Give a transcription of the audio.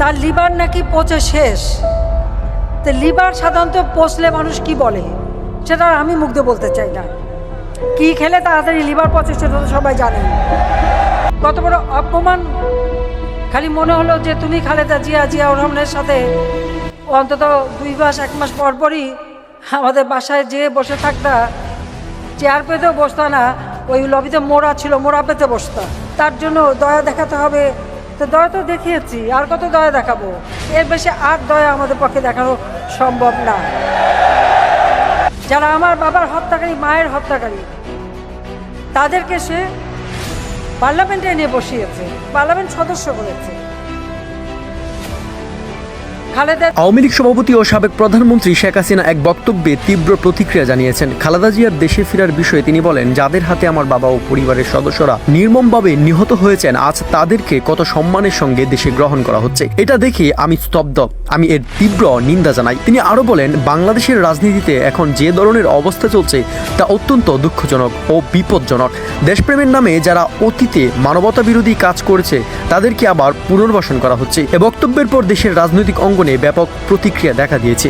তার লিভার নাকি পচে শেষ? তো লিভার সাধারণত পচলে মানুষ কি বলে? সেটা আমি মুগ্ধ বলতে চাই না। কি খেলে তাড়াতাড়ি লিভার পচে সেটা তো সবাই জানে। কত বড় অপমান। খালি মনে হলো যে তুমি খালেদা জিয়া জিয়া রহমানের সাথে অন্তত দুই মাস, এক মাস পর পরই আমাদের বাসায় যেয়ে বসে থাকতা, চেয়ার পেতেও বসতা না, ওই লবিতে মোড়া ছিল, মোড়া পেতে বসতা। তার জন্য দয়া দেখাতে হবে তো দয়া তো দেখিয়েছি, আর কত দয়া দেখাবো? এর বেশি আর দয়া আমাদের পক্ষে দেখানো সম্ভব না। যারা আমার বাবার হত্যাকারী, মায়ের হত্যাকারী, তাদেরকে সে পার্লামেন্টে এনে বসিয়েছে, পার্লামেন্ট সদস্য করেছে। আওয়ামী লীগ সভাপতি ও সাবেক প্রধানমন্ত্রী শেখ হাসিনা এক বক্তব্যে তীব্র প্রতিক্রিয়া জানিয়েছেন। খালেদা জিয়ার দেশে ফেরার বিষয়ে তিনি বলেন, যাদের হাতে আমার বাবা ও পরিবারের সদস্যরা নির্মমভাবে নিহত হয়েছেন, আজ তাদেরকে কত সম্মানের সঙ্গে দেশে গ্রহণ করা হচ্ছে। এটা দেখে আমি স্তব্ধ। আমি এর তীব্র নিন্দা জানাই। তিনি আরও বলেন, বাংলাদেশের রাজনীতিতে এখন যে ধরনের অবস্থা চলছে, তা অত্যন্ত দুঃখজনক ও বিপজ্জনক। দেশপ্রেমের নামে যারা অতীতে মানবতা বিরোধী কাজ করেছে, তাদেরকে আবার পুনর্বাসন করা হচ্ছে। এ বক্তব্যের পর দেশের রাজনৈতিক অঙ্গনে ব্যাপক প্রতিক্রিয়া দেখা দিয়েছে।